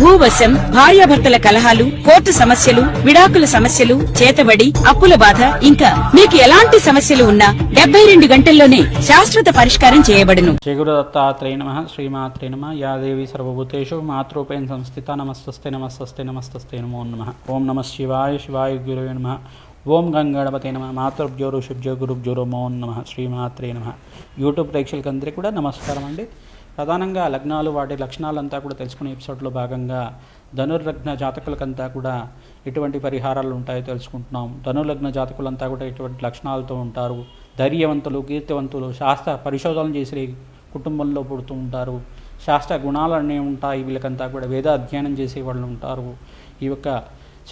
భూవశం భార్యాభర్తల కలహాలు కోర్టు సమస్యలు విడాకుల సమస్యలు చేతబడి అప్పుల బాధ ఇంకా మీకు ఎలాంటి సమస్యలు ఉన్నా డెబ్బై రెండు గంటల్లోనే శాశ్వత పరిష్కారం చేయబడును. శ్రీ గురుదత్తాత్రేయ నమ శ్రీమాత్రే నమ యాదేవి సర్వభూతేషు మాతృపేణ సంస్థిత నమస్తస్తే నమస్తస్తే నమస్తస్తే నమో నమ. ఓం నమ శివాయ శివాయ గురువే నమ. ఓం గంగాడపతే నమ. మాతృభ్యో ఋషుభ్యో గురుభ్యో నమో నమ. శ్రీమాత్రే నమ. యూట్యూబ్ ప్రేక్షకులందరికీ కూడా నమస్కారం అండి. ప్రధానంగా లగ్నాలు వాటి లక్షణాలంతా కూడా తెలుసుకునే ఎపిసోడ్లో భాగంగా ధనుర్లగ్న జాతకులకంతా కూడా ఎటువంటి పరిహారాలు ఉంటాయో తెలుసుకుంటున్నాం. ధనుర్లగ్న జాతకులంతా కూడా ఎటువంటి లక్షణాలతో ఉంటారు? ధైర్యవంతులు కీర్తివంతులు శాస్త్ర పరిశోధనలు చేసే కుటుంబంలో పుడుతూ ఉంటారు. శాస్త్ర గుణాలు అనేవి ఉంటాయి వీళ్ళకంతా కూడా వేద అధ్యయనం చేసే వాళ్ళు ఉంటారు. ఈ యొక్క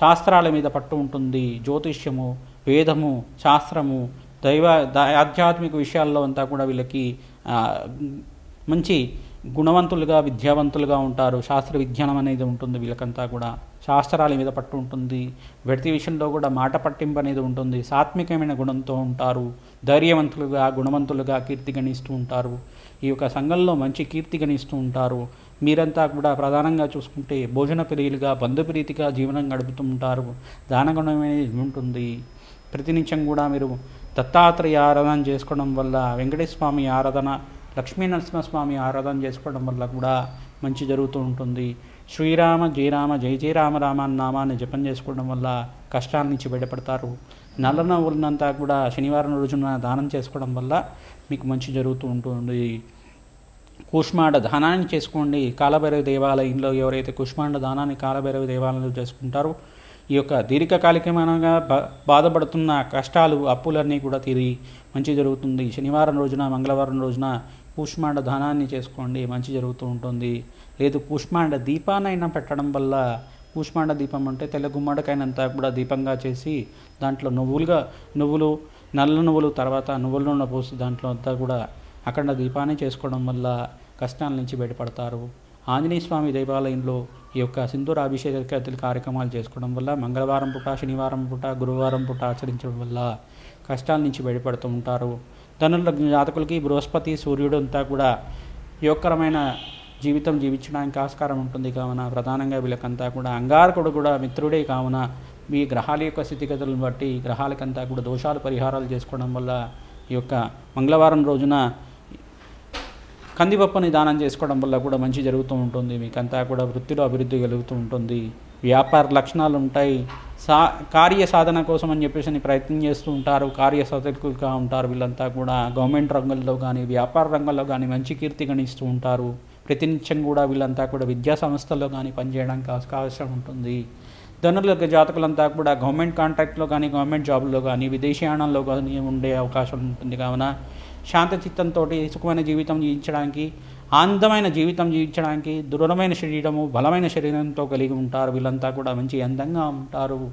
శాస్త్రాల మీద పట్టు ఉంటుంది. జ్యోతిష్యము వేదము శాస్త్రము దైవ ద- ఆధ్యాత్మిక విషయాల్లో అంతా కూడా వీళ్ళకి మంచి గుణవంతులుగా విద్యావంతులుగా ఉంటారు. శాస్త్ర విజ్ఞానం అనేది ఉంటుంది వీళ్ళకంతా కూడా. శాస్త్రాల మీద పట్టు ఉంటుంది. వ్యక్తి విషయంలో కూడా మాట పట్టింపు అనేది ఉంటుంది. సాత్వికమైన గుణంతో ఉంటారు. ధైర్యవంతులుగా గుణవంతులుగా కీర్తి గణిస్తూ ఉంటారు. ఈ యొక్క సంఘంలో మంచి కీర్తి గణిస్తూ ఉంటారు. మీరంతా కూడా ప్రధానంగా చూసుకుంటే భోజన ప్రియులుగా బంధుప్రీతిగా జీవనం గడుపుతూ ఉంటారు. దానగుణం అనేది ఉంటుంది. ప్రతినిత్యం కూడా మీరు దత్తాత్రేయ ఆరాధన చేసుకోవడం వల్ల వెంకటేశ్వర స్వామి ఆరాధన లక్ష్మీ నరసింహస్వామి ఆరాధన చేసుకోవడం వల్ల కూడా మంచి జరుగుతూ ఉంటుంది. శ్రీరామ జయరామ జయ జయరామ రామ రామ నామాన్ని జపం చేసుకోవడం వల్ల కష్టాల నుంచి బయటపడతారు. నల్ల నవ్వులనంతా కూడా శనివారం రోజున దానం చేసుకోవడం వల్ల మీకు మంచి జరుగుతూ ఉంటుంది. కూష్మాండ దానాన్ని చేసుకోండి. కాలభైరవ దేవాలయంలో ఎవరైతే కూష్మాండ దానాన్ని కాలభైరవ దేవాలయంలో చేసుకుంటారో ఈ యొక్క దీర్ఘకాలికమైనగా బా బాధపడుతున్న కష్టాలు అప్పులన్నీ కూడా తీరి మంచి జరుగుతుంది. శనివారం రోజున మంగళవారం రోజున కూష్మాండ దానాన్ని చేసుకోండి మంచి జరుగుతూ ఉంటుంది. లేదు కూష్మాండ దీపానైనా పెట్టడం వల్ల కూష్మాండ దీపం అంటే తెల్ల గుమ్మడికాయనంతా కూడా దీపంగా చేసి దాంట్లో నువ్వులుగా నువ్వులు నల్ల నువ్వులు తర్వాత నువ్వుల నూనె పోసి దాంట్లో అంతా కూడా అఖండ దీపాన్ని చేసుకోవడం వల్ల కష్టాల నుంచి బయటపడతారు. ఆంజనేయ స్వామి దేవాలయంలో ఈ యొక్క సింధూర అభిషేక కార్యక్రమాలు చేసుకోవడం వల్ల మంగళవారం పూట శనివారం పూట గురువారం పూట ఆచరించడం వల్ల కష్టాల నుంచి బయటపడుతూ ఉంటారు. ధనుర్లగ్న జాతకులకి బృహస్పతి సూర్యుడు అంతా కూడా యోగకరమైన జీవితం జీవించడానికి ఆస్కారం ఉంటుంది. కావున ప్రధానంగా వీళ్ళకంతా కూడా అంగారకుడు కూడా మిత్రుడే. కావున మీ గ్రహాల యొక్క స్థితిగతులను బట్టి గ్రహాలకంతా కూడా దోషాలు పరిహారాలు చేసుకోవడం వల్ల ఈ యొక్క మంగళవారం రోజున కందిపప్పుని దానం చేసుకోవడం వల్ల కూడా మంచి జరుగుతూ ఉంటుంది. మీకంతా కూడా వృత్తిలో అభివృద్ధి కలుగుతూ ఉంటుంది. వ్యాపార లక్షణాలు ఉంటాయి. సా కార్య సాధన కోసం అని చెప్పేసి అని ప్రయత్నం చేస్తూ ఉంటారు. కార్య సాధకులుగా ఉంటారు. వీళ్ళంతా కూడా గవర్నమెంట్ రంగంలో కానీ వ్యాపార రంగంలో కానీ మంచి కీర్తి గణిస్తూ ఉంటారు. ప్రతినిత్యం కూడా వీళ్ళంతా కూడా విద్యా సంస్థల్లో కానీ పనిచేయడానికి అవకాశం ఉంటుంది. ధనుల జాతకులంతా కూడా గవర్నమెంట్ కాంట్రాక్ట్లో కానీ గవర్నమెంట్ జాబ్లో కానీ విదేశీయానంలో కానీ ఉండే అవకాశం ఉంటుంది. కావున శాంత చిత్తంతో సుఖమైన జీవితం జీవించడానికి ఆనందమైన జీవితం జీవించడానికి దృఢమైన శరీరము బలమైన శరీరంతో కలిగి ఉంటారు. వీళ్ళంతా కూడా మంచి అందంగా ఉంటారు.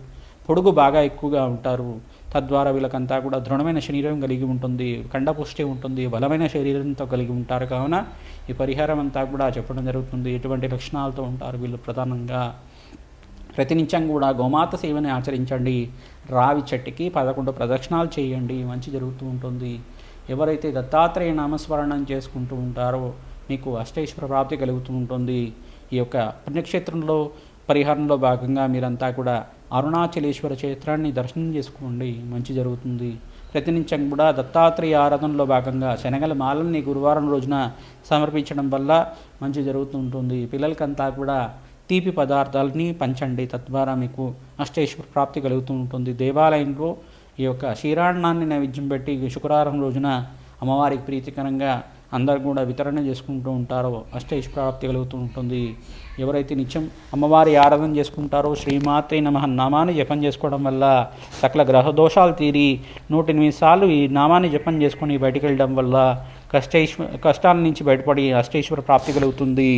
పొడుగు బాగా ఎక్కువగా ఉంటారు. తద్వారా వీళ్ళకంతా కూడా దృఢమైన శరీరం కలిగి ఉంటుంది. కండపుష్టి ఉంటుంది. బలమైన శరీరంతో కలిగి ఉంటారు. కావున ఈ పరిహారం అంతా కూడా చెప్పడం జరుగుతుంది. ఎటువంటి లక్షణాలతో ఉంటారు వీళ్ళు ప్రధానంగా? ప్రతినిత్యం కూడా గోమాత సేవని ఆచరించండి. రావి చెట్టుకి పదకొండు ప్రదక్షిణాలు చేయండి. మంచి జరుగుతూ ఉంటుంది. ఎవరైతే దత్తాత్రేయ నామస్మరణం చేసుకుంటూ ఉంటారో మీకు అష్టైశ్వర ప్రాప్తి కలుగుతూ ఉంటుంది. ఈ యొక్క పుణ్యక్షేత్రంలో పరిహారంలో భాగంగా మీరంతా కూడా అరుణాచలేశ్వర క్షేత్రాన్ని దర్శనం చేసుకోండి. మంచి జరుగుతుంది. ప్రతినిత్యం కూడా దత్తాత్రేయ ఆరాధనలో భాగంగా శనగల మాలల్ని గురువారం రోజున సమర్పించడం వల్ల మంచి జరుగుతూ ఉంటుంది. పిల్లలకంతా కూడా తీపి పదార్థాలని పంచండి. తద్వారా మీకు అష్టేశ్వర ప్రాప్తి కలుగుతూ ఉంటుంది. దేవాలయంలో ఈ యొక్క క్షీరాన్నాన్ని నైవేద్యం పెట్టి శుక్రవారం రోజున అమ్మవారికి ప్రీతికరంగా అందరు కూడా వితరణ చేసుకుంటూ ఉంటారో అష్టైశ్వర ప్రాప్తి కలుగుతూ ఉంటుంది ఎవరైతే నిత్యం అమ్మవారి ఆరాధన చేసుకుంటారో శ్రీమాత్రే నమ నామాన్ని జపం చేసుకోవడం వల్ల సకల గ్రహ దోషాలు తీరి నూట ఎనిమిది సార్లు ఈ నామాన్ని జపం చేసుకొని బయటికి వెళ్ళడం వల్ల కష్టైశ్వ కష్టాల నుంచి బయటపడి అష్టైశ్వర ప్రాప్తి కలుగుతుంది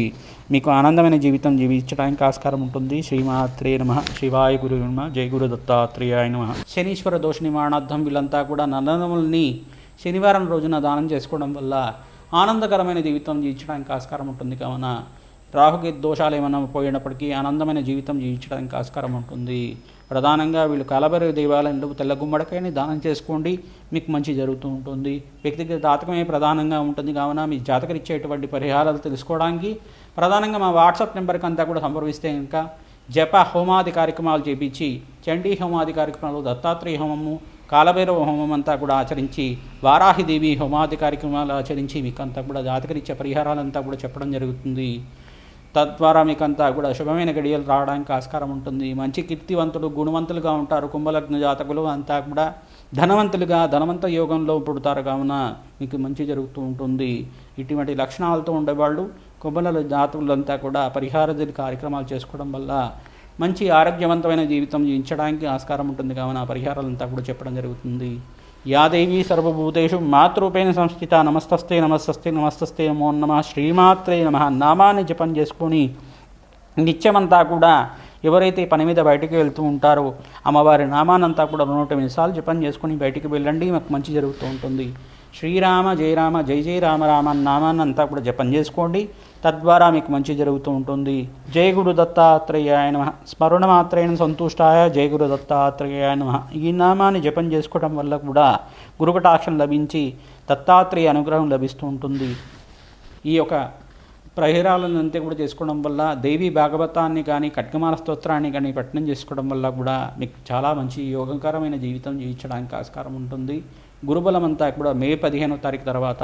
మీకు ఆనందమైన జీవితం జీవించడానికి ఆస్కారం ఉంటుంది. శ్రీమాత్రే నమ. శివాయ గురు నమ. జయ గురు దత్తాత్రేయాయ నమ. శనీశ్వర దోష నివారణార్థం వీళ్ళంతా కూడా నందనముల్ని శనివారం రోజున దానం చేసుకోవడం వల్ల ఆనందకరమైన జీవితం జీవించడానికి ఆస్కారం ఉంటుంది. కావున రాహుకి దోషాలు ఏమైనా పోయినప్పటికీ ఆనందమైన జీవితం జీవించడానికి ఆస్కారం ఉంటుంది. ప్రధానంగా వీళ్ళు కలబరి దేవాలయంలో తెల్ల గుమ్మడికాయని దానం చేసుకోండి. మీకు మంచి జరుగుతూ ఉంటుంది. వ్యక్తిగత జాతకమే ప్రధానంగా ఉంటుంది. కావున మీ జాతకం ఇచ్చేటువంటి పరిహారాలు తెలుసుకోవడానికి ప్రధానంగా మా వాట్సాప్ నెంబర్కి అంతా కూడా సంప్రదిస్తే ఇంకా జప హోమాది కార్యక్రమాలు చేపించి చండీ హోమాది కార్యక్రమాలు దత్తాత్రేయ హోమము కాలభైరవ హోమం అంతా కూడా ఆచరించి వారాహిదేవి హోమాది కార్యక్రమాలు ఆచరించి మీకు అంతా కూడా జాతకరిచ్చే పరిహారాలంతా కూడా చెప్పడం జరుగుతుంది. తద్వారా మీకంతా కూడా శుభమైన గడియలు రావడానికి ఆస్కారం ఉంటుంది. మంచి కీర్తివంతులు గుణవంతులుగా ఉంటారు. కుంభలగ్న జాతకులు అంతా కూడా ధనవంతులుగా ధనవంత యోగంలో పుడతారు కావున మీకు మంచి జరుగుతూ ఉంటుంది. ఇటువంటి లక్షణాలతో ఉండేవాళ్ళు కుంభల జాతకులంతా కూడా పరిహార కార్యక్రమాలు చేసుకోవడం వల్ల మంచి ఆరోగ్యవంతమైన జీవితం జీవించడానికి ఆస్కారం ఉంటుంది. కావున ఆ పరిహారాలంతా కూడా చెప్పడం జరుగుతుంది. యాదేవి సర్వభూతేషు మాతృపేణ సంస్థిత నమస్తస్తే నమస్తస్తే నమస్తస్తే నమో నమ. శ్రీమాత్రే నమ. నామాన్ని జపం చేసుకొని నిత్యమంతా కూడా ఎవరైతే పని మీద బయటికి వెళ్తూ ఉంటారో అమ్మవారి నామానంతా కూడా నూట నిమిషాలు జపం చేసుకుని బయటికి వెళ్ళండి. మాకు మంచి జరుగుతూ ఉంటుంది. శ్రీరామ జయరామ జై జయ రామ రామ నామాన్నంతా నామాన్ని అంతా కూడా జపం చేసుకోండి. తద్వారా మీకు మంచి జరుగుతూ ఉంటుంది. జయ గురు దత్తాత్రేయాయ నమ. స్మరణ మాత్రేణ సంతుష్టాయ జయ గురు దత్తాత్రేయాయ నమ. ఈ నామాన్ని జపం చేసుకోవడం వల్ల కూడా గురుకటాక్షం లభించి దత్తాత్రేయ అనుగ్రహం లభిస్తూ ఉంటుంది. ఈ యొక్క ప్రహేరాలను అంతే కూడా చేసుకోవడం వల్ల దేవి భాగవతాన్ని కానీ ఖడ్గమాల స్తోత్రాన్ని కానీ పఠనం చేసుకోవడం వల్ల కూడా మీకు చాలా మంచి యోగకరమైన జీవితం జీవించడానికి ఆస్కారం ఉంటుంది. గురుబలం అంతా కూడా మే పదిహేనో తారీఖు తర్వాత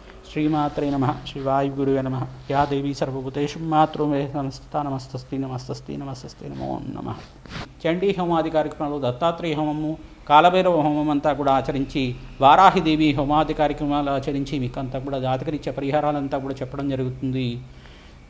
శ్రీమాత్రే నమ శివాయు గురువే నమ యా దేవీ సర్వభూతేషు మాతృమే నమస్త నమస్తస్తి నమస్తస్తి నమస్తస్తి నమో నమ చండీ హోమాది కార్యక్రమాలు దత్తాత్రేయ హోమము కాలభైరవ హోమం అంతా కూడా ఆచరించి వారాహిదేవి హోమాది కార్యక్రమాలు ఆచరించి మీకు అంతా కూడా జాతకరిచ్చే పరిహారాలంతా కూడా చెప్పడం జరుగుతుంది.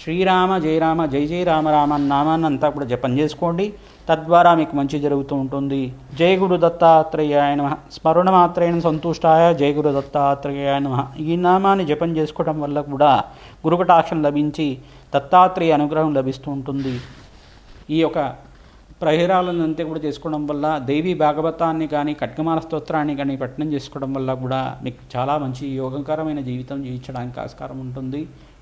శ్రీరామ జయరామ జై జయ రామ రామ నామాన్ని అంతా కూడా జపం చేసుకోండి. తద్వారా మీకు మంచి జరుగుతూ ఉంటుంది. జయ గురు దత్తాత్రేయాయ నమ. స్మరణ మాత్రేణ సంతుష్టాయ జయ గురు దత్తాత్రేయాయ నమ. ఈ నామాన్ని జపం చేసుకోవడం వల్ల కూడా గురుకటాక్షం లభించి దత్తాత్రేయ అనుగ్రహం లభిస్తూ ఉంటుంది. ఈ యొక్క ప్రహేరాలను అంతే కూడా చేసుకోవడం వల్ల దేవి భాగవతాన్ని కానీ ఖడ్గమాల స్తోత్రాన్ని కానీ పట్టణం చేసుకోవడం వల్ల కూడా మీకు చాలా మంచి యోగకరమైన జీవితం జీవించడానికి ఆస్కారం ఉంటుంది.